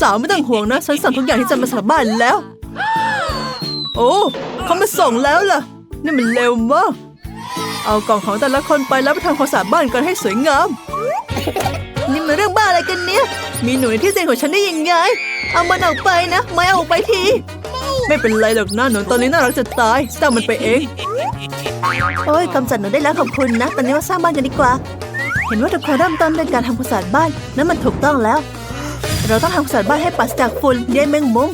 สาวๆไม่ต้องห่วงนะ ฉันสั่งทุกอย่างที่จะมาสาบ้านแล้ว โอ้เขามาส่งแล้วล่ะ นี่มันเร็วมากเอากล่องของแต่ละคนไปแล้วไปทำความสะอาดบ้านกันให้สวยงาม นี่มันเรื่องบ้าอะไรกันเนี่ย มีหนูในที่เซนของฉันได้ยังไง เอามันออกไปนะ ไม่เอาออกไปที ไม่เป็นไรหรอกนะหนูตอนนี้น่ารักจะตายสร้างมันไปเอง โอ้ยกำจัดหนูได้แล้วขอบคุณนะ ตอนนี้มาสร้างบ้านกันดีกว่า เห็นว่าทุกคนเริ่มต้นด้วยการทำความสะอาดบ้าน นั่นมันถูกต้องแล้ว เราต้องทำความสะอาดบ้านให้ปราศจากฝุ่นใยแมงมุม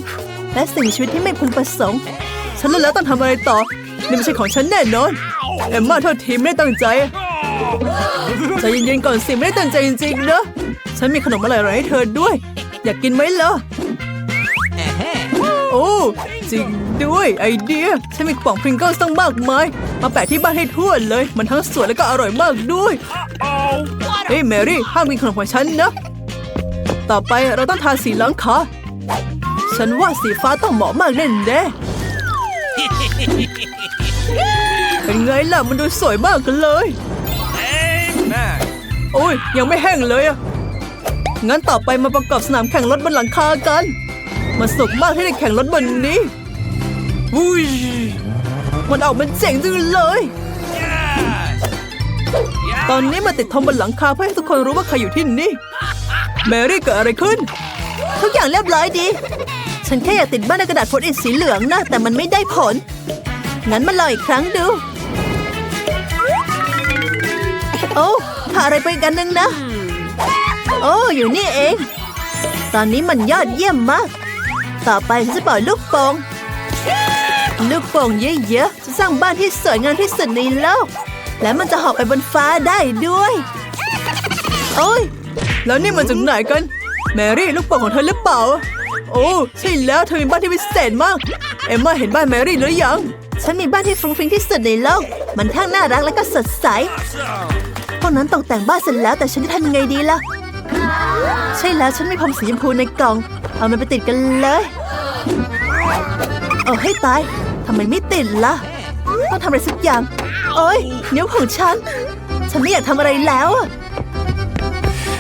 และสิ่งชีวิตที่ไม่พึงประสงค์ ฉันรู้แล้วต้องทำอะไรต่อ นี่ไม่ใช่ของฉันแน่นอน เอ็มมาโทษทีไม่ได้ตั้งใจใจเย็นๆก่อนสิไม่ได้ตั้งใจจริงๆนะฉันมีขนมอร่อยๆให้เธอด้วย อยากกินไหมล่ะโอ้จริงด้วยไอเดีย ฉันมีกล่องพริงเกิลตั้งมากมายมาแปะที่บ้านให้ทั่วเลย มันทั้งสวยและก็อร่อยมากด้วยเฮ้ยแมรี่ห้ามกินขนมของฉันนะ ต่อไปเราต้องทาสีหลังขาฉันว่าสีฟ้าต้องเหมาะมากแน่แน่ๆเป็นไงล่ะมันดูสวยมากเลย Amen. โอ้ยยังไม่แห้งเลยอะงั้นต่อไปมาประกอบสนามแข่งรถบนหลังคากัน มันสุกมากที่ได้แข่งรถบนนี้อุ้ยมันออกมันเจ๋งจังเลย Yes. ตอนนี้มาติดธงบนหลังคาเพื่อให้ทุกคนรู้ว่าใครอยู่ที่นี่ แมรี่เกิดอะไรขึ้น ทุกอย่างเรียบร้อยดี ฉันแค่อยากติดบ้านในกระดาษโพสต์อิทสีเหลืองนะ แต่มันไม่ได้ผล งั้นมาลองอีกครั้งดู โอ้พาอะไรไปกันหนึ่งนะ โอ้อยู่นี่เอง ตอนนี้มันยอดเยี่ยมมาก ต่อไปฉันจะปล่อยลูกโป่งลูกโป่งเยอะๆจะสร้างบ้านที่สวยงามที่สุดในโลก และมันจะหอบไปบนฟ้าได้ด้วย โอ้ย แล้วนี่มาจากไหนกัน แมรี่ลูกโป่งของเธอหรือเปล่า โอ้ใช่แล้วเธอมีบ้านที่พิเศษมาก เอ็มมาเห็นบ้านแมรี่หรือยัง ฉันมีบ้านที่ฟรุ้งฟริ้งที่สุดในโลก มันทั้งน่ารักและก็สดใส พวกนั้นตกแต่งบ้านเสร็จแล้วแต่ฉันจะทำยังไงดีล่ะ ใช่แล้วฉันมีผมสีชมพูในกล่อง เอามันไปติดกันเลยโอ้ให้ตายทำไมไม่ติดล่ะ ต้องทำอะไรสักอย่าง โอ้ยนิ้วของฉัน ฉันไม่อยากทำอะไรแล้วอะ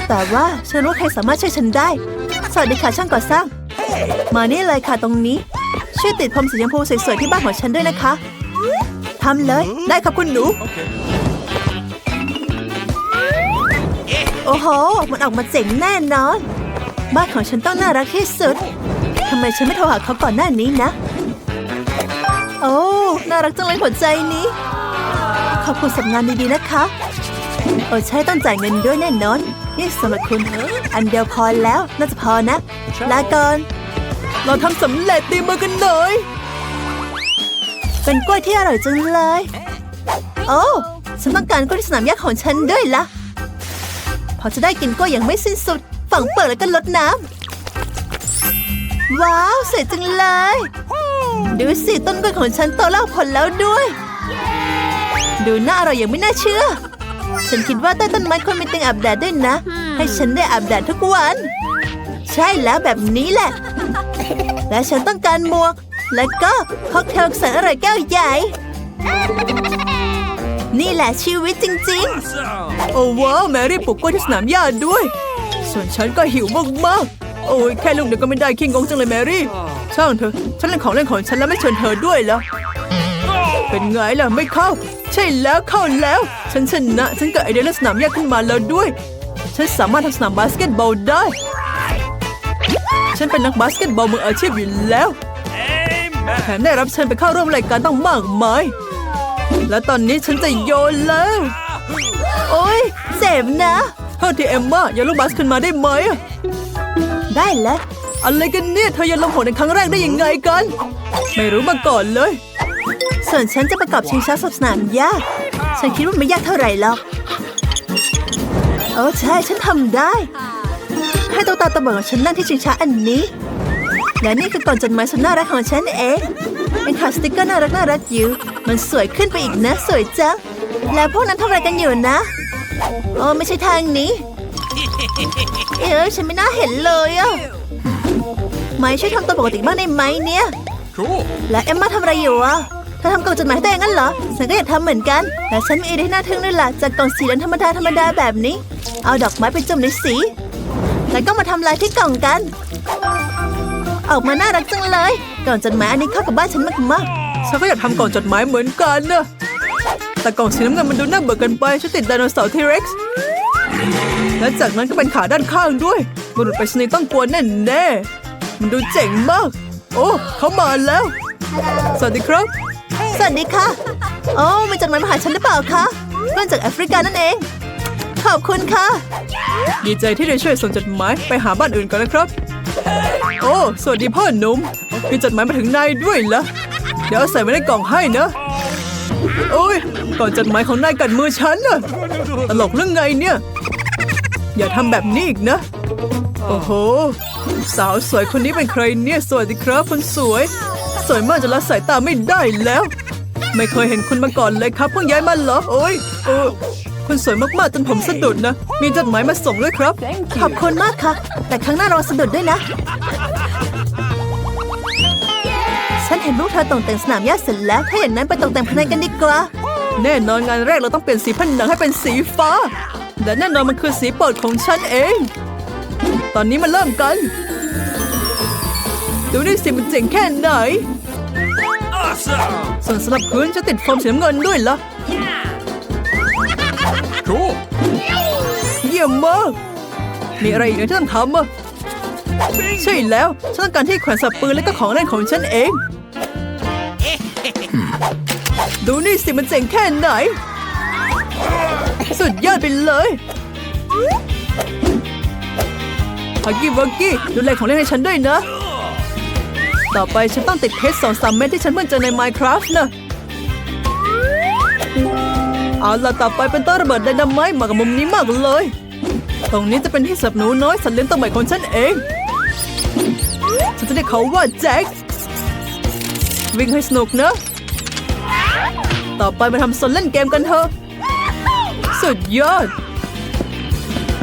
แต่ว่าฉันรู้ว่าใครสามารถช่วยฉันได้ สวัสดีค่ะช่างก่อสร้าง มานี่เลยค่ะตรงนี้ ช่วยติดผมสีชมพูสวยๆที่บ้านของฉันด้วยนะคะทำเลยได้ครับคุณหนู โอ้โห มันออกมาเจ๋งแน่นอน บ้านของฉันต้องน่ารักที่สุดทำไมฉันไม่โทรหาเขาก่อนหน้านี้นะ โอ้ น่ารักจังเลยหัวใจนี้ ขอบคุณสำงานดีๆนะคะ โอ้ใช่ต้องจ่ายเงินด้วยแน่นอน นี่สำหรับคุณอันเดียวพอแล้วน่าจะพอนะ ลาก่อน เราทำสำเร็จตีมือกันหน่อย เป็นกล้วยที่อร่อยจังเลย โอ้ฉันต้องการกล้วยที่สนามหญ้าของฉันด้วยละพอจะได้กินกล้วยอย่างไม่สิ้นสุด ฝังเปิดแล้วก็ลดน้ำว้าวสวยจังเลยดูสิต้นกล้วยของฉันโตแล้วออกผลแล้วด้วย ดูน่าอร่อยอย่างไม่น่าเชื่อ ฉันคิดว่าใต้ต้นไม้ควรมีเตียงอาบแดดด้วยนะ ให้ฉันได้อาบแดดทุกวัน ใช่แล้วแบบนี้แหละ และฉันต้องการหมวก และก็ค็อกเทลแสนอร่อยแก้วใหญ่ นี่แหละชีวิตจริง ๆ โอ้ว้าวแมรี่ปลูกกล้วยที่สนามหญ้าด้วย ส่วนฉันก็หิวมากๆ โอ้ยแค่ลูกเดียวก็ไม่ได้ขี้งงจังเลยแมรี่ ช่างเถอะ ฉันเล่นของเล่นของฉันแล้วไม่ชวนเธอด้วยแล้ว เป็นไงล่ะไม่เข้า ใช่แล้วเข้าแล้ว ฉันชนะฉันเกิดไอเดียเล่นสนามหญ้าขึ้นมาแล้วด้วย ฉันสามารถทำสนามบาสเกตบอลได้ ฉันเป็นนักบาสเกตบอลมืออาชีพอยู่แล้ว Amen. แถมได้รับเชิญไปเข้าร่วมรายการต้องมากมายและตอนนี้ฉันจะโยนแล้ว โอ้ยเจ็บนะโทษทีเอมม่าอย่าลูกบาสขึ้นมาได้ไหมอะได้แล้วอะไรกันเนี่ยเธอโยันลงโหนในครั้งแรกได้ยังไงกัน ไม่รู้มาก่อนเลย ส่วนฉันจะประกอบชิงช้าสนามหญ้าฉันคิดว่าไม่ยากเท่าไหร่หรอกโอ้ใช่ฉันทำได้ ให้ตัวตาตะบอดของฉันนั่งที่ชิงช้าอันนี้ และนี่คือกล่องจดหมายสุดน่ารักของฉันเองเป็นขาสติกเกอร์น่ารักน่ารักอยู่ มันสวยขึ้นไปอีกนะ สวยจัง แล้วพวกนั้นทำอะไรกันอยู่นะโอ้ไม่ใช่ทางนี้ เออฉันไม่น่าเห็นเลยอะไม่ช่วยทำตัวปกติบ้างได้ไหมเนี่ย Cool. และเอ็มมาทำอะไรอยู่อะเธอทำกล่องจดหมายให้ตัวเองงั้นเหรอ ฉันก็อยากทำเหมือนกัน แต่ฉันมีไอเดียน่าทึ่งด้วยล่ะจากกล่องสีเหลืองธรรมดาธรรมดาแบบนี้ เอาดอกไม้ไปจุ่มในสี แล้วก็มาทำลายที่กล่องกัน ออกมาน่ารักจังเลย กล่องจดหมายอันนี้เข้ากับบ้านฉันมากฉันก็อยากทำกล่องจดหมายเหมือนกันนะแต่กล่องสีน้ำเงินมันดูน่าเบื่อเกินไปฉันติดไดโนเสาร์ทีเร็กซ์และจากนั้นก็เป็นขาด้านข้างด้วยบุรุษไปรษณีต้องกลัวแน่แน่มันดูเจ๋งมาก โอ้เขามาแล้ว สวัสดีครับ สวัสดีค่ะ โอ้มีจดหมายมาหาฉันหรือเปล่าคะเพื่อนจากแอฟริกานั่นเอง ขอบคุณค่ะ ดีใจที่ได้ช่วยส่งจดหมายไปหาบ้านอื่นก่อนนะครับ โอ้ สวัสดีพ่อหนุ่มมีจดหมายมาถึงนายด้วยเหรอ เดี๋ยวเอาใส่ไว้ในกล่องให้นะ โอ้ยก่องจดหมายของนายกัดมือฉันน่ะตลกเรื่องไงเนี่ย อย่าทำแบบนี้อีกนะ โอ้โห สาวสวยคนนี้เป็นใครเนี่ย สวัสดีครับคนสวย สวยมากจนละสายตาไม่ได้แล้ว ไม่เคยเห็นคุณมาก่อนเลยครับเพิ่งย้ายมาเหรอ โอ้ยโอ้คุณสวยมากๆจนผมสะดุดนะ มีจดหมายมาส่งด้วยครับ ขอบคุณมากค่ะ แต่ครั้งหน้าเราสะดุดด้วยนะ ฉันเห็นพวกเธอตกแต่งสนามหญ้าเสร็จแล้ว ถ้าอย่างนั้นไปตกแต่งภายในกันดีกว่า แน่นอนงานแรกเราต้องเปลี่ยนสีผนังให้เป็นสีฟ้า และแน่นอนมันคือสีโปรดของฉันเอง ตอนนี้มาเริ่มกัน ดูนี่สิมันเจ๋งแค่ไหน Awesome. ส่วนสำหรับพื้นจะติดโฟมสีน้ำเงินด้วยเหรอ Cool. เยี่ยมมากมีอะไรอีกนะที่ต้องทำอะใช่แล้ว ฉันต้องการที่แขวนสับปืนและก็ของเล่นของฉันเอง ดูนี่สิมันเจ๋งแค่ไหน สุดยอดไปเลยฮักกี้วักกี้ดูแลของเล่นให้ฉันด้วยนะ ต่อไปฉันต้องติดเพชรสองสามเม็ดที่ฉันเพิ่งเจอใน Minecraft นะเอาล่ะต่อไปเป็นต้นระเบิดไดนาไมต์มากับมุมนี้มากเลย ตรงนี้จะเป็นที่สับหนูน้อยสัตว์เลี้ยงตัวใหม่ของฉันเอง ฉันจะเรียกเขาว่าแจ็ควิ่งให้สนุกนะ ต่อไปมาทำโซนเล่นเกมกันเถอะ สุดยอด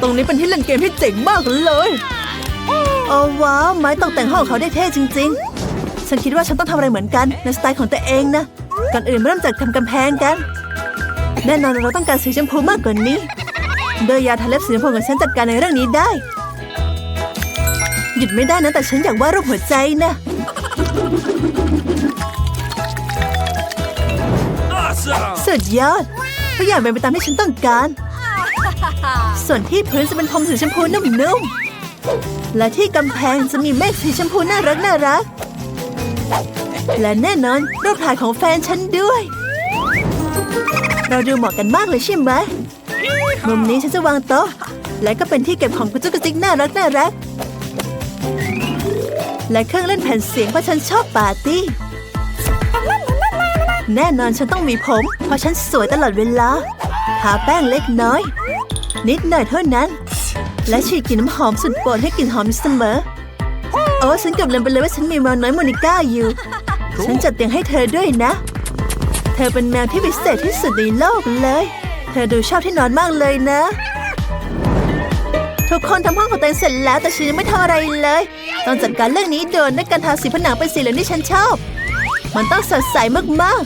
ตรงนี้เป็นที่เล่นเกมที่เจ๋งมากเลย โอ้ว้าวไม้ตกแต่งห้องเขาได้เท่จริง ๆ ฉันคิดว่าฉันต้องทำอะไรเหมือนกันในสไตล์ของตัวเองนะก่อนอื่นเริ่มจากทำกำแพงกัน แน่นอนเราต้องการสีชมพูมากกว่านี้ โดยยาทาเล็บสีชมพูของฉันจัดการในเรื่องนี้ได้ หยุดไม่ได้นะแต่ฉันอยากวาดรูปหัวใจนะ Awesome. สุดยอดทุกอย่างเป็นไปตามที่ฉันต้องการ ส่วนที่พื้นจะเป็นพรมสีชมพูนุ่มๆและที่กำแพงจะมีเมฆสีชมพูน่ารักน่ารัก และแน่นอนรูปถ่ายของแฟนฉันด้วย เราดูเหมาะกันมากเลยใช่ไหมมุมนี้ฉันจะวางโต๊ะ และก็เป็นที่เก็บของกระจุกกระจิกน่ารักน่ารัก และเครื่องเล่นแผ่นเสียงเพราะฉันชอบปาร์ตี้ แน่นอนฉันต้องมีผม เพราะฉันสวยตลอดเวลา ทาแป้งเล็กน้อย นิดหน่อยเท่านั้น และฉีดกลิ่นน้ำหอมสุดโปรดให้กลิ่นหอมอยู่เสมอ โอ้ฉันเกือบลืมไปเลยว่าฉันมีแมวน้อยโมนิก้าอยู่ ฉันจัดเตียงให้เธอด้วยนะ เธอเป็นแมวที่พิเศษที่สุดในโลกเลย เธอดูชอบที่นอนมากเลยนะ ทุกคนทำห้องของตัวเองเสร็จแล้วแต่ฉันยังไม่ทำอะไรเลย ต้องจัดการเรื่องนี้ด่วนด้วยการทาสีผนังเป็นสีเหลืองที่ฉันชอบ มันต้องสดใสมาก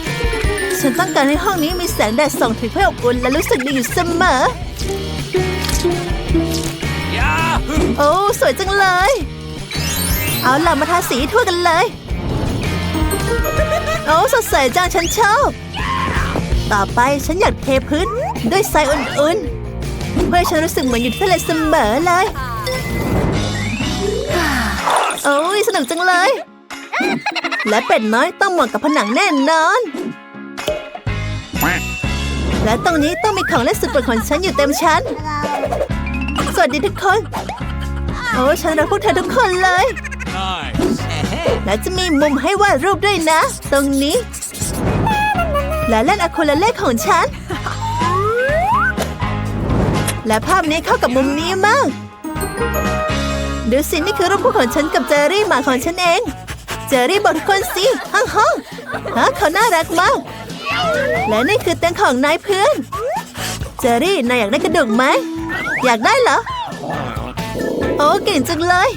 ๆ ฉันต้องการให้ห้องนี้มีแสงแดดส่องถึงเพื่ออบอุ่นและรู้สึกดีอยู่เสมอ Yahoo. โอ้สวยจังเลย เอาล่ะมาทาสีทั่วกันเลย โอ้สดใสจังฉันชอบ ต่อไปฉันอยากเทพื้นด้วยทรายอุ่นๆ เพื่อฉันรู้สึกเหมือนอยู่ที่ทะเลเสมอเลย โอ้ยสนุกจังเลย และเป็ดน้อยต้องเหมาะกับผนังแน่นอน และตรงนี้ต้องมีของเล่นสุดโปรดของฉันอยู่เต็มชั้น สวัสดีทุกคน โอ้ฉันรักพวกเธอทุกคนเลย และจะมีมุมให้วาดรูปด้วยนะ ตรงนี้ และเล่นอะคูลาเล่ของฉัน และภาพนี้เข้ากับมุมนี้มากดูสินี่คือรูปคู่ของฉันกับเจอรี่หมาของฉันเอง เจอรี่บอกทุกคนสิห้องห้องฮะเขาน่ารักมาก และนี่คือเตียงของนายเพื่อน เจอรี่นายอยากได้กระดูกไหม อยากได้เหรอ โอ้เก่งจังเลย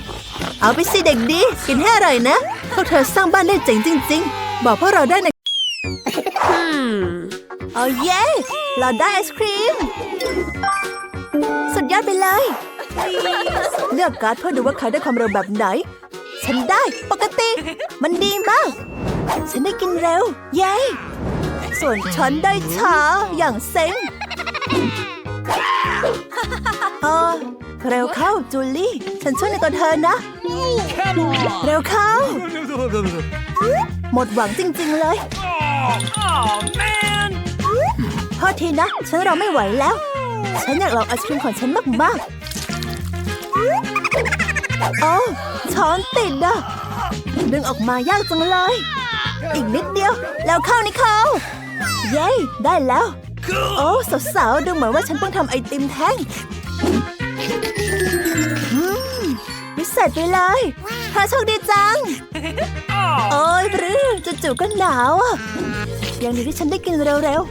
เอาไปสิเด็กดี กินให้อร่อยนะพวกเธอสร้างบ้านได้เจ๋งจริง ๆ บอกพวกเราได้นะเอาเย้เราได้ไอศครีม สุดยอดไปเลย เลือกการ์ดเพื่อดูว่าใครได้ความเร็วแบบไหน ฉันได้ปกติ มันดีมาก ฉันได้กินเร็ว เย้ส่วนฉันได้ช้าอย่างเซ็งเออ เร็วเข้าจูลี่ ฉันช่วยในตัวเธอนะ Come on. เร็วเข้า หมดหวังจริง ๆ เลย Oh, oh man. โทษทีนะ ฉันเราไม่ไหวแล้ว ฉันอยากลองไอศครีมของฉันมากๆโอ้ช้อนติดอะดึงออกมายากจังเลย อีกนิดเดียว แล้วเข้านี่เข้าเย้ ได้แล้ว Cool. โอ้สาวๆดูเหมือนว่าฉันเพิ่งทำไอติมแท่งอืม วิเศษไปเลยเธอโชคดีจัง Oh. โอ้ยบรือจู่ๆก็หนาวอะยังดีที่ฉันได้กินเร็ว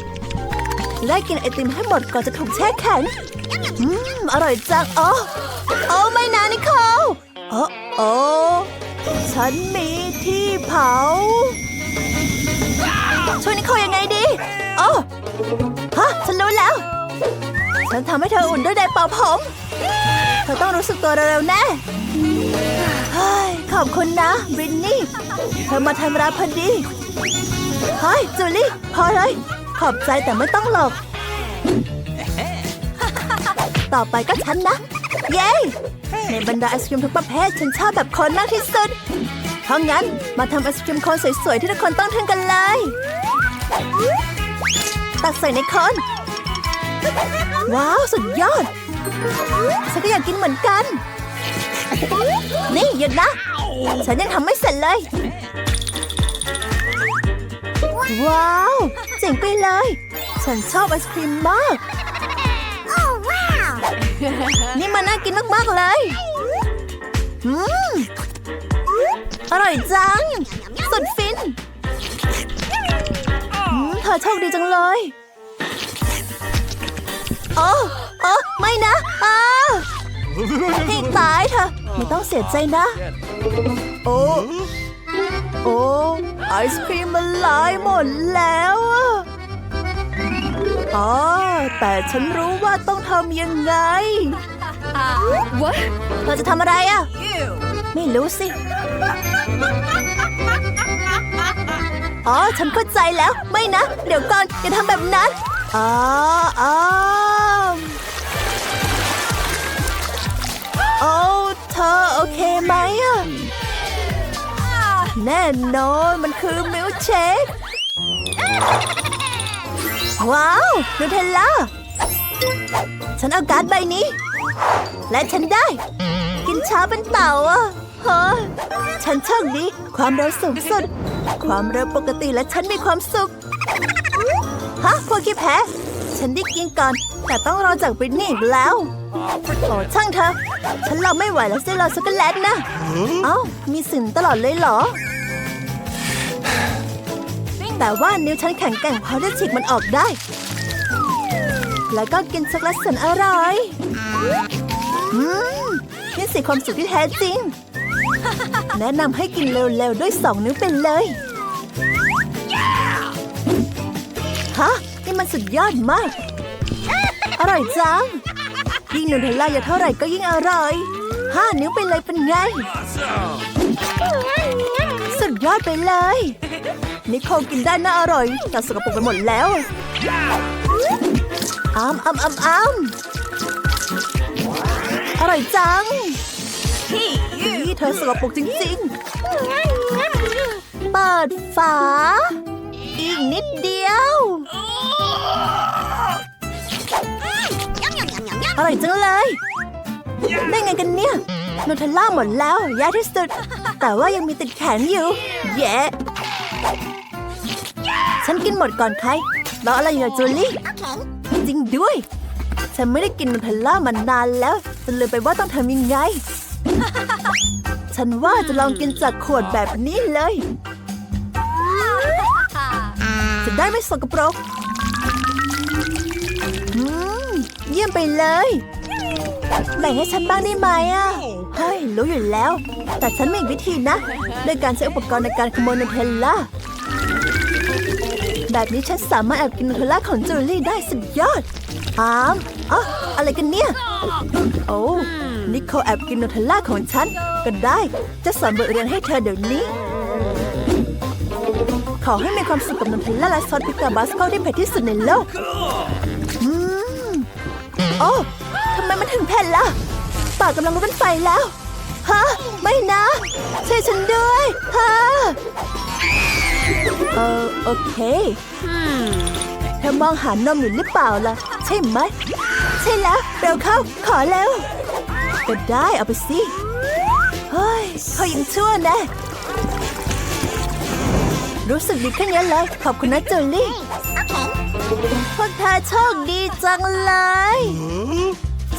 ๆได้กินไอติมให้หมดก่อนจะถูกแช่แข็งอืมอร่อยจังอ๋อโอ้ไม่นะนิโคลโอ้โอ้ฉันมีที่เผาช่วยนิโคลยังไงดีโอ้ฮะฉันรู้แล้ว ฉันทำให้เธออุ่นด้วยไดร์เป่าผม เธอต้องรู้สึกตัวเร็วๆแน่เฮ้ยขอบคุณนะบรินนี่ เธอมาทันเวลาพอดีเฮ้ยจูลี่ พอเลย ขอบใจแต่ไม่ต้องหลอกต่อไปก็ฉันนะ เย้ในบรรดาไอศครีมทุกประเภท ฉันชอบแบบโคนมากที่สุด เพราะงั้นมาทำไอศครีมโคนสวยๆ ที่ทุกคนต้องทึ่งกันเลย ตักใส่ในโคน ว้าว สุดยอด ฉันก็อยากกินเหมือนกัน นี่หยุดนะ ฉันยังทำไม่เสร็จเลย ว้าว เจ๋งไปเลย ฉันชอบไอศครีมมาก นี่มันน่ากินมากๆเลยอืมอร่อยจัง สุดฟินอืมเธอโชคดีจังเลย โอ้โอ้ไม่นะอ้าให้ตายเถอะไม่ต้องเสียใจนะ โอ้โอ้ไอศครีมมันลายหมดแล้วอะอ๋อแต่ฉันรู้ว่าต้องทำยังไง What? เธอจะทำอะไรอะไม่รู้สิ อ๋อ ฉันเข้าใจแล้ว ไม่นะ เดี๋ยวก่อน อย่าทำแบบนั้น อ๋ออ๋อ โอ้เธอโอเคไหมอะแน่นอนมันคือมิลเชคว้าวนูเทลล่าฉันเอาการ์ดใบนี้ และฉันได้ กินช้าเป็นเต่าอะฮ้ยฉันโชคดีความเร็วสูงสุด ความเร็วปกติและฉันมีความสุข ฮะพวกขี้แพ้ ฉันได้กินก่อน แต่ต้องรอจากบริตนี่อีกแล้ว โอ้ช่างเถอะฉันรอไม่ไหวแล้วเส้นรอช็อกโกแลตนะ เอ้า มีสิ่งตลอดเลยเหรอ แต่ว่านิ้วฉันแข็งแกร่งพอจะฉีกมันออกได้ แล้วก็กินช็อกโกแลตแสนอร่อยอืมนี่สิความสุขที่แท้จริง แนะนำให้กินเร็วๆ ด้วยสองนิ้วไปเลย ฮะ นี่มันสุดยอดมาก อร่อยจัง ยิ่งนูเทลล่าเยอะเท่าไหร่ก็ยิ่งอร่อย ห้านิ้วไปเลยเป็นไง สุดยอดไปเลย นิโคลกินได้น่าอร่อยแต่สกปรกไปหมดแล้วอ้ามอ้ามอ้ามอ้ามอร่อยจังนี่เธอสกปรกจริงๆ เปิดฝา อีกนิดเดียว อร่อยจังเลย ได้ไงกันเนี่ยนูเทลล่าหมดแล้วแย่ที่สุด แต่ว่ายังมีติดแขนอยู่ แย่ฉันกินหมดก่อนใครรออะไรอยู่อะจูลี่จริงด้วย ฉันไม่ได้กินนูเทลล่ามานานแล้วจนลืมไปว่าต้องทำยังไง ฉันว่าจะลองกินจากขวดแบบนี้เลย จะได้ไม่สกปรก เยี่ยมไปเลย แบ่งให้ฉันบ้างได้ไหมอะเฮ้ยรู้อยู่แล้ว แต่ฉันมีวิธีนะด้วยการใช้อุปกรณ์ในการขโมยนูเทลล่าแบบนี้ฉันสามารถแอบกินนูเทลล่าของจูลี่ได้สุดยอดอามอ๋ออะไรกันเนี่ย โอ้นิโคแอบกินนูเทลล่าของฉันก็ได้ จะสอนบทเรียนให้เธอเดี๋ยวนี้ ขอให้มีความสุขกับนูเทลล่าและซอสพิกาบาสโกที่เผ็ดที่สุดในโลก อ้ทำไมมันถึงเผ็ดล่ะ ปากกำลังลุกเป็นไฟแล้ว ฮะ ไม่นะ ช่วยฉันด้วย ฮะ เออโอเคเธอมองหานมอยู่หรือเปล่าล่ะ ใช่ไหม ใช่แล้ว เร็วเข้า ขอแล้ว ก็ได้เอาไปสิ เฮ้ยเขายังชั่วนะ รู้สึกดีขึ้นเยอะเลย ขอบคุณนะจูลี่ พวกเธอโชคดีจังเลย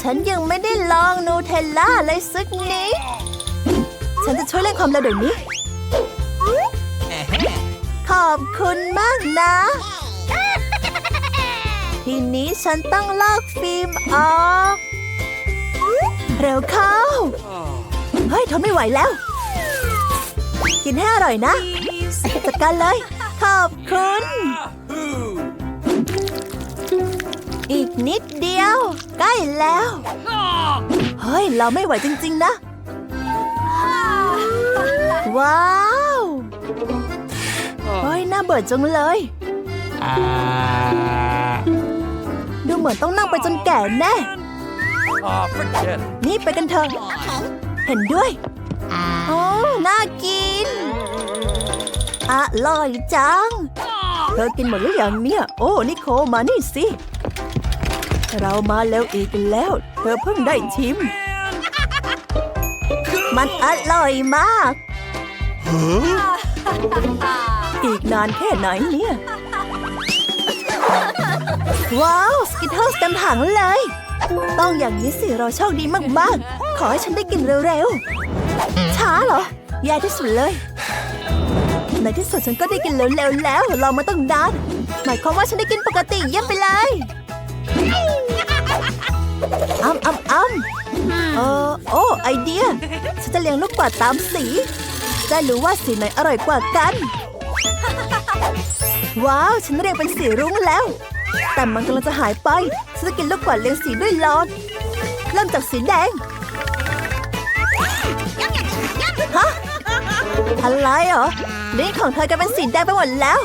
ฉันยังไม่ได้ลองนูเทลล่าเลยสักนิด ฉันจะช่วยเล่นความเร็วเดี๋ยวนี้ ขอบคุณมากนะ ทีนี้ฉันต้องลอกฟิล์มออก เร็วเข้า เฮ้ยทนไม่ไหวแล้ว กินให้อร่อยนะจัดการเลย ขอบคุณ นิดเดียว ใกล้แล้ว เฮ้ย เราไม่ไหวจริง ๆ นะ ว้าว เฮ้ย น่าเบื่อจังเลย ดูเหมือนต้องนั่งไปจนแก่แน่ นี่ไปกันเถอะ เห็นด้วย โอ้ น่ากิน อร่อยจัง เธอกินหมดหรือยังเนี่ย โอ้ นิโคมานี่สิ เรามาแล้วอีกแล้ว เธอเพิ่งได้ชิม มันอร่อยมาก อีกนานแค่ไหนเนี่ย ว้าว สกิทเทิลเต็มถังเลย ต้องอย่างนี้สิเราโชคดีมากๆ ขอให้ฉันได้กินเร็วๆ ช้าเหรอ แย่ที่สุดเลย ในที่สุดฉันก็ได้กินเร็วๆแล้ว เรามาต้องนานหมายความว่าฉันได้กินปกติเยี่ยมไปเลย อ้ำอ้ำอ้ำเออโอ้ไอเดีย ฉันจะเลี้ยงลูกกวาดตามสี จะรู้ว่าสีไหนอร่อยกว่ากัน ว้าว ฉันเรียงเป็นสีรุ้งแล้ว แต่มันกำลังจะหายไป ฉันจะกินลูกกวาดเรียงสีด้วยหลอด เริ่มจากสีแดง ฮะ อะไรเหรอลิ้นของเธอกลายเป็นสีแดงไปหมดแล้ว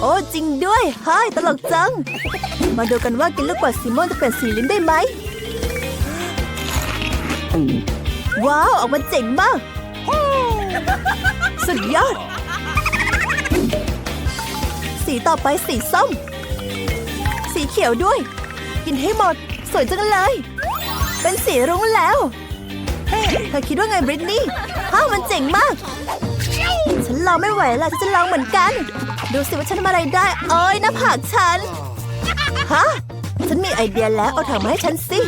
โอ้จริงด้วยเฮ้ยตลกจัง มาดูกันว่ากินลูกกวาดสีม่วงจะเปลี่ยนสีลิ้นได้ไหม ว้าว ออกมาเจ๋งมาก สุดยอด สีต่อไปสีส้ม สีเขียวด้วย กินให้หมด สวยจังเลย เป็นสีรุ้งแล้ว เธอคิดว่าไงบริตนี่ฮ้ามันเจ๋งมาก ฉันลองไม่ไหวแล้วฉันจะลองเหมือนกัน ดูสิว่าฉันทำอะไรได้โอ้ยหน้าผากฉัน ฮะ ฉันมีไอเดียแล้วเอาถังมาให้ฉันสิ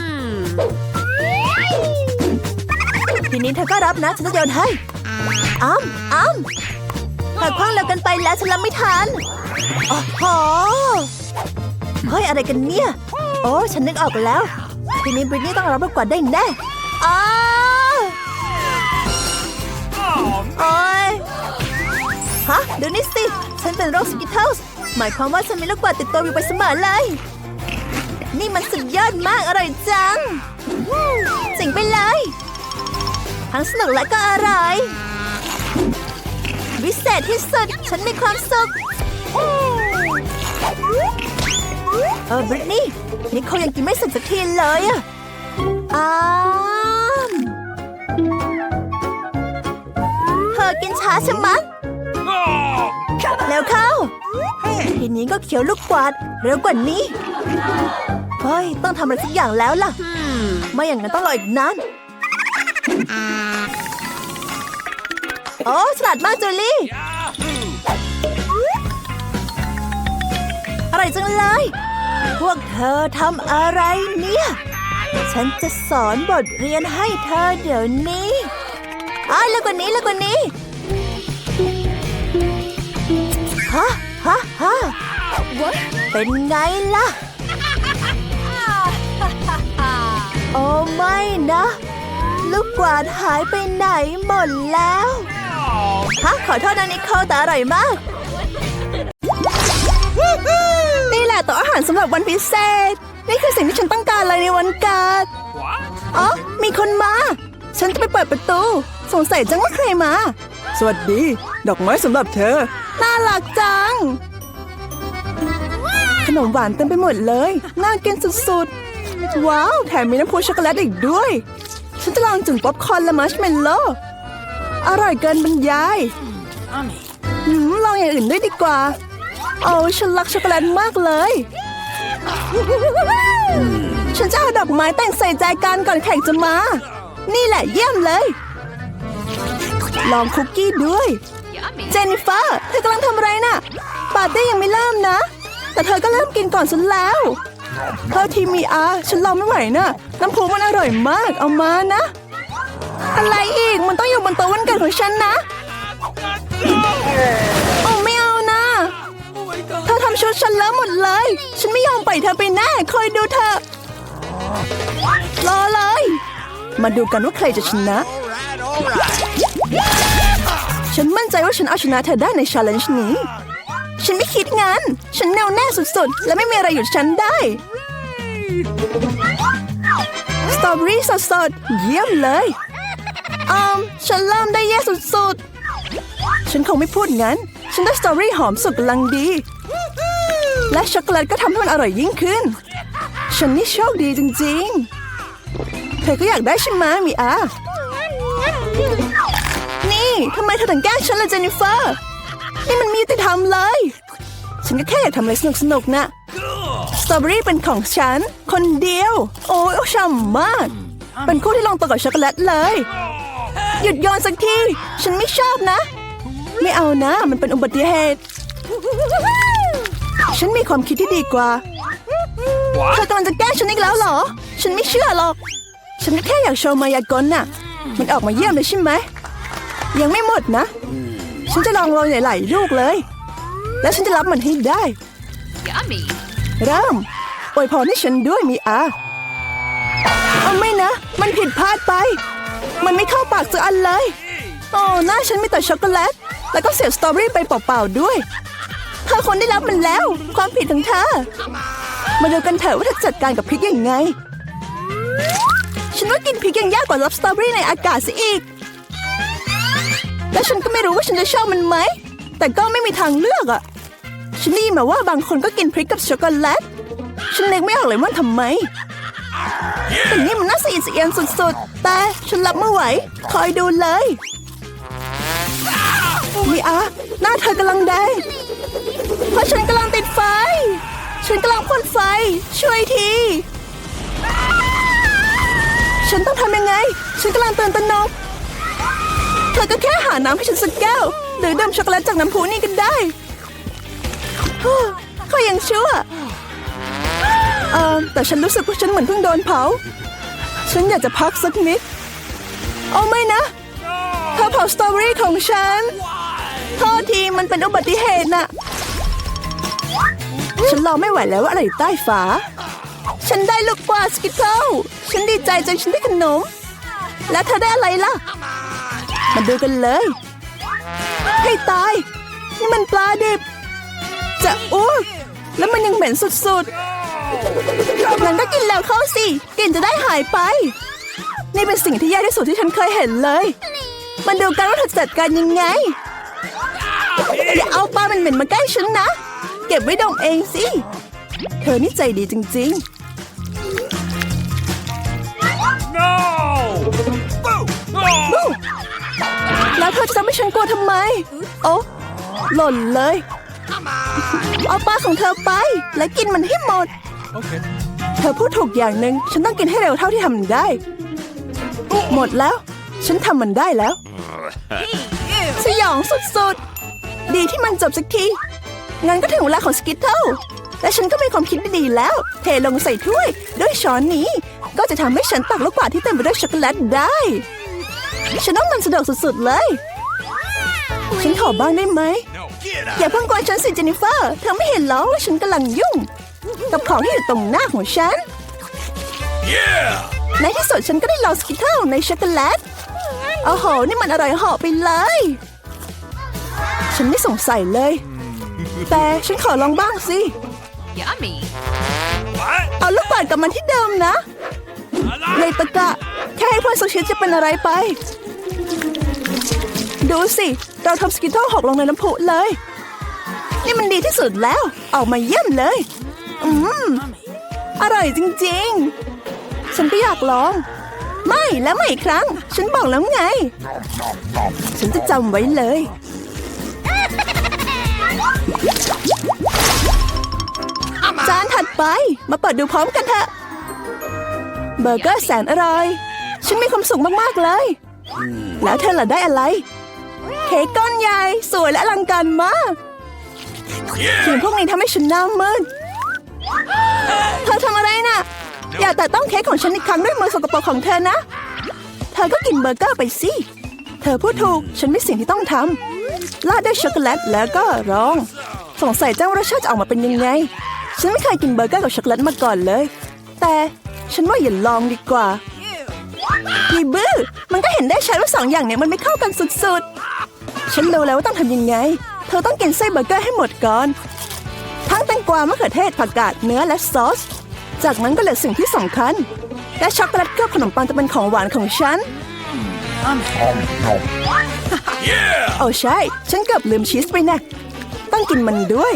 ทีนี้เธอก็รับนะ ฉันจะโยนให้ อ้ำอ้ำเธอคว้างเร็วเกันไปแล้วฉันรับไม่ทันโอ้โหเฮ้ยอะไรกันเนี่ย โอ้ฉันนึกออกแล้ว ทีนี้บริตนี่ต้องรับมากกว่าได้แน่อ้า Oh, โอ้ยฮะเดี๋ยวนี้สิ ฉันเป็นโรคสกิทเทิลส์ หมายความว่าฉันมีลูกกวาดติดตัวอยู่ไปเสมอเลย นี่มันสุดยอดมากอร่อยจังเจ๋งไปเลย ทั้งสนุกและก็อร่อย วิเศษที่สุด ฉันมีความสุข เออบริตนี่นี่เขายังกินไม่เสร็จสักทีเลยอะอ้ามเธอกินช้าใช่ไหม แล้วเข้า ทีนี้ก็เขียวลูกกวาดเร็วกว่านี้ เฮ้ย ต้องทำอะไรสักอย่างแล้วล่ะ ไม่อย่างนั้นต้องรออีกนานโอ้ฉลาดมากจูลี่ Yahoo! อร่อยจังเลย พวกเธอทำอะไรเนี่ย ฉันจะสอนบทเรียนให้เธอเดี๋ยวนี้อ้าวแล้วกว่านี้แล้วกว่านี้ ฮะฮะฮะ What? เป็นไงล่ะ โอ้ไม่นะ ลูกกวาดหายไปไหนหมดแล้ว Oh, ฮะขอโทษนะนิโคลแต่อร่อยมาก นี่แหละโต๊ะอาหารสำหรับวันพิเศษ นี่คือสิ่งที่ฉันต้องการเลยในวันเกิด What? อ๋อมีคนมา ฉันจะไปเปิดประตู สงสัยจังว่าใครมา สวัสดี ดอกไม้สำหรับเธอ น่ารักจัง ขนมหวานเต็มไปหมดเลย น่ากินสุดๆ ว้าว แถมมีน้ำพุช็อกโกแลตอีกด้วย ฉันจะลองจุ่มป๊อปคอร์นและมัชเมลโล่อร่อยเกินบรรยายหืมลองอย่างอื่นด้วยดีกว่าโอ้ฉันรักช็อกโกแลตมากเลย ฉันจะเอาดอกไม้แต่งใส่ใจกันก่อนแขกจะมา นี่แหละเยี่ยมเลย ลองคุกกี้ด้วย Yummy. เจนนิเฟอร์เธอกำลังทำอะไรน่ะ ปาร์ตี้ยังไม่เริ่มนะ แต่เธอก็เริ่มกินก่อนฉันแล้วเธอทีมีอาฉันรอไม่ไหวนะน้ำพุมันอร่อยมากเอามานะ อะไรอีกมันต้องอยู่บนโต๊ะวันเกิดของฉันนะโอ้ไม่เอานะเธอทำชุดฉันเลอะหมดเลย ฉันไม่ยอมปล่อยเธอไปแน่คอยดูเธอะรอเลย มาดูกันว่าใครจะชนะ ฉันมั่นใจว่าฉันเอาชนะเธอได้ในชาเลนจ์นี้ ฉันไม่คิดงั้น ฉันแน่วแน่สุดๆ และไม่มีอะไรหยุดฉันได้ สตรอเบอรี่สดๆ เยี่ยมเลยอืมฉันเริ่มได้แย่สุดๆ ฉันคงไม่พูดงั้น ฉันได้สตรอเบอรี่หอมสุกกำลังดี และช็อกโกแลตก็ทำให้มันอร่อยยิ่งขึ้น ฉันนี่โชคดีจริงๆ เธอก็อยากได้ใช่ไหมมีอา ทำไมเธอถึงแกล้งฉันล่ะเจนนิเฟอร์ นี่มันไมียุติธรรมเลย ฉันก็แค่อยากทำอะไรสนุกๆนะสตรอเบอรี่เป็นของฉัน คนเดียว โอ้ยช่ำมาก เป็นคู่ที่ลงตัวกับช็อกโกแลตเลย หยุดโยนสักที ฉันไม่ชอบนะ ไม่เอานะ มันเป็นอุบัติเหตุ ฉันมีความคิดที่ดีกว่าเธอกำลังจะแกล้งฉันอีกแล้วเหรอ ฉันไม่เชื่อหรอก ฉันก็แค่อยากโชว์มายากลน่ะ มันออกมาเยี่ยมเลยใช่ไหม ยังไม่หมดนะ ฉันจะลองโรยหลายๆลูกเลย แล้วฉันจะรับมันให้ได้ Yummy. เริ่มอวยพรให้ฉันด้วยมีอาเอาไม่นะ มันผิดพลาดไป มันไม่เข้าปากสักอันเลย โอ้หน้าฉันมีแต่ช็อกโกแลต แล้วก็เสียบสตรอเบอรี่ไปเปล่าๆด้วย เธอคนได้รับมันแล้ว ความผิดของเธอ มาดูกันเถอะว่าเธอจัดการกับพริกยังไง ฉันว่ากินพริกยังยากกว่ารับสตรอเบอรี่ในอากาศซะอีก และฉันก็ไม่รู้ว่าฉันจะชอบมันไหม แต่ก็ไม่มีทางเลือกอะฉันได้ยินมาว่าบางคนก็กินพริกกับช็อกโกแลต ฉันนึกไม่ออกเลยว่าทำไม แต่นี่มันน่าสะอิดสะเอียนสุดๆ แต่ฉันรับไม่ไหว คอยดูเลยมีอาหน้าเธอกำลังแดงเพราะฉันกำลังติดไฟ ฉันกำลังพ่นไฟ ช่วยที ฉันต้องทำยังไง ฉันกำลังตื่นตระหนก เธอก็แค่หาน้ำให้ฉันสักแก้ว หรือดื่มช็อกโกแลตจากน้ำพุนี่ก็ได้เขายังชั่วเออแต่ฉันรู้สึกว่าฉันเหมือนเพิ่งโดนเผา ฉันอยากจะพักสักนิด เอาไม่นะ เธอเผาสตรอเบอรี่ของฉันโทษทีมันเป็นอุบัติเหตุน่ะ ฉันรอไม่ไหวแล้วว่าอะไรอยู่ใต้ฝา ฉันได้ลูกกวาดสกิทเทิลฉันดีใจจนฉันได้ขนม แล้วเธอได้อะไรล่ะ มาดูกันเลย ให้ตาย นี่มันปลาดิบ จะอ้วกแล้วมันยังเหม็นสุดๆงั้นก็กินแล้วเข้าสิกลิ่นจะได้หายไป นี่เป็นสิ่งที่แย่ที่สุดที่ฉันเคยเห็นเลย มันดูกันว่าเธอจัดการยังไง อย่าเอาปลามันเหม็นมาใกล้ฉันนะ เก็บไว้ดมเองสิ เธอนี่ใจดีจริง No! Boo! Oh! ๆแล้วเธอจะทำให้ฉันกลัวทำไม โอ้หล่นเลย เอาปลาของเธอไป และกินมันให้หมด Okay. เธอพูดถูกอย่างหนึ่งฉันต้องกินให้เร็วเท่าที่ทำได้ หมดแล้ว ฉันทำมันได้แล้ว สยองสุดๆ ดีที่มันจบสักทีงั้นก็ถึงเวลาของสกิทเทิลและฉันก็มีความคิดดีๆแล้ว เทลงใส่ถ้วย ด้วยช้อนนี้ ก็จะทำให้ฉันตักลูกกวาดที่เต็มไปด้วยช็อกโกแลตได้ ฉันว่ามันสะดวกสุดๆเลย ฉันขอบ้างได้ไหม No, get out! อย่าเพิ่งกวนฉันสิเจนนิเฟอร์ เธอไม่เห็นเหรอว่าฉันกำลังยุ่ง กับของที่อยู่ตรงหน้าของฉัน Yeah! ในที่สุดฉันก็ได้ลองสกิทเทิลในช็อกโกแลตโอ้โห นี่มันอร่อยเหาะไปเลย ฉันไม่สงสัยเลย แต่ฉันขอลองบ้างสิ Yummy. What? เอาลูกบอลดกลับมาที่เดิมนะในตะกะ แค่ให้เพื่อนสักชิ้นจะเป็นอะไรไป ดูสิ เราทำสกิทเทิลหกลงในน้ำพุเลย นี่มันดีที่สุดแล้ว ออกมาเยี่ยมเลย อืม อร่อยจริงๆ ฉันก็อยากลอง ไม่แล้วไม่อีกครั้ง ฉันบอกแล้วไง ฉันจะจำไว้เลย จานถัดไป มาเปิดดูพร้อมกันเถอะ เบอร์เกอร์แสนอร่อย ฉันมีความสุขมาก ๆ เลย แล้วเธอล่ะได้อะไร เค้กก้อนใหญ่ สวยและอลังการมากกลิ่นพวกนี้ทำให้ฉันหน้ามืดเธอทำอะไรน่ะ อย่าแต่ต้องเค้กของฉันอีกครั้งด้วยมือสกปรกของเธอนะ เธอก็กินเบอร์เกอร์ไปสิ เธอพูดถูก ฉันมีสิ่งที่ต้องทำราดด้วยช็อกโกแลตแล้วก็รอง สงสัยเจ้ารสชาติจะออกมาเป็นยังไง ฉันไม่เคยกินเบอร์เกอร์กับช็อกโกแลตมาก่อนเลย แต่ฉันว่าอย่าลองดีกว่ายีบื้อ มันก็เห็นได้ชัดว่าสองอย่างเนี้ยมันไม่เข้ากันสุดๆ ฉันรู้แล้วว่าต้องทำยังไง เธอต้องกินไส้เบอร์เกอร์ให้หมดก่อน ทั้งแตงกวามะเขือเทศผักกาดเนื้อและซอส จากนั้นก็เหลือสิ่งที่สำคัญ และช็อกโกแลตเคลือบขนมปังจะเป็นของหวานของฉัน Yeah! โอ้ใช่ ฉันเกือบลืมชีสไปนะ ต้องกินมันด้วย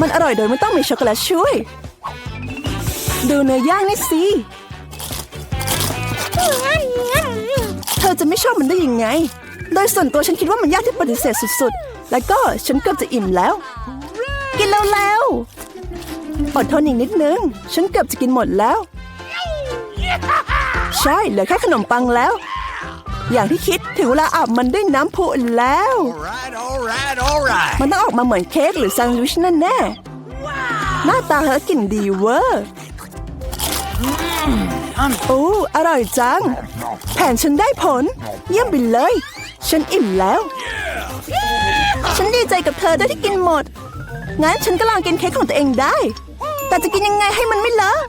มันอร่อยโดยไม่ต้องมีช็อกโกแลตช่วย ดูเนื้อย่างนี่สิ เธอจะไม่ชอบมันได้ยังไง โดยส่วนตัวฉันคิดว่ามันยากที่ปฏิเสธสุดๆ แล้วก็ฉันเกือบจะอิ่มแล้ว กินแล้วๆอดทนอีกนิดนึง ฉันเกือบจะกินหมดแล้ว ใช่เหลือแค่ขนมปังแล้ว อย่างที่คิดถึงเวลาอาบมันด้วยน้ำพุแล้ว All right, all right, all right. มันต้องออกมาเหมือนเค้กหรือแซนด์วิชนั่นแน่หน้าตาเธอกลิ่นดีเวอร์โอ้อร่อยจัง แผนฉันได้ผล เยี่ยมไปเลย ฉันอิ่มแล้ว ฉันดีใจกับเธอด้วยที่กินหมด งั้นฉันก็ลองกินเค้กของตัวเองได้ แต่จะกินยังไงให้มันไม่เลอะ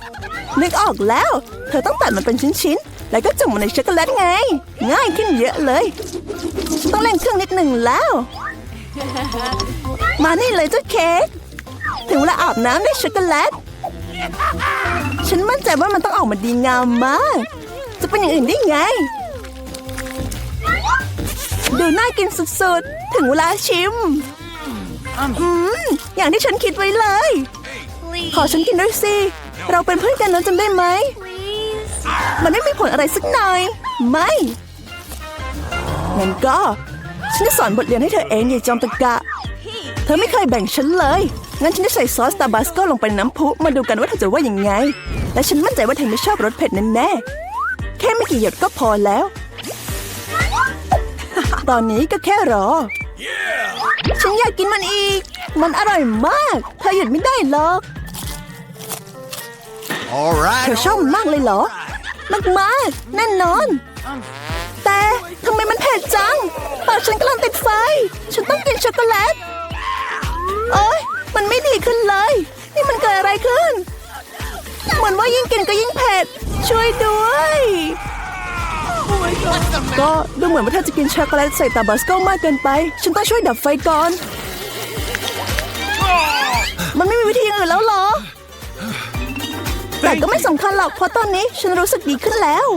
นึกออกแล้ว เธอต้องตัดมันเป็นชิ้นๆ แล้วก็จุ่มมันในช็อกโกแลตไง ง่ายขึ้นเยอะเลยฉันต้องเร่งเครื่องนิดหนึ่งแล้ว มานี่เลยเจ้าเค้ก ถึงเวลาอาบน้ำด้วยช็อกโกแลต ฉันมั่นใจว่ามันต้องออกมาดีงามมาก จะเป็นอย่างอื่นได้ไง ดูน่ากินสุดๆ ถึงเวลาชิม อืม อย่างที่ฉันคิดไว้เลย ขอฉันกินด้วยสิ เราเป็นเพื่อนกันนะจำได้ไหม มันไม่มีผลอะไรสักหน่อย ไม่ งั้นก็ ฉันจะสอนบทเรียนให้เธอเองอย่าจอมตะกะ เธอไม่เคยแบ่งฉันเลย งั้นฉันจะใส่ซอสตาบาสโกลงไปในน้ำพุ มาดูกันว่าเธอจะว่ายังไง และฉันมั่นใจว่าเธอไม่ชอบรสเผ็ดแน่ๆแค่ไม่กี่หยดก็พอแล้ว ตอนนี้ก็แค่รอ Yeah! ฉันอยากกินมันอีก มันอร่อยมาก เธอหยุดไม่ได้หรอก All right. เธอชอบมันมากเลยเหรอ มากมากๆแน่นอน แต่ทำไมมันเผ็ดจัง ปากฉันกำลังติดไฟ ฉันต้องกินช็อกโกแลตเอ้ยมันไม่ดีขึ้นเลย นี่มันเกิดอะไรขึ้น เหมือนว่ายิ่งกินก็ยิ่งเผ็ด ช่วยด้วย ก็ดูเหมือนว่าเธอจะกินช็อกโกแลตใส่ตาบัสโกมากเกินไป ฉันต้องช่วยดับไฟก่อน มันไม่มีวิธีอื่นแล้วเหรอ แต่ก็ไม่สำคัญหรอกเพราะตอนนี้ฉันรู้สึกดีขึ้นแล้ว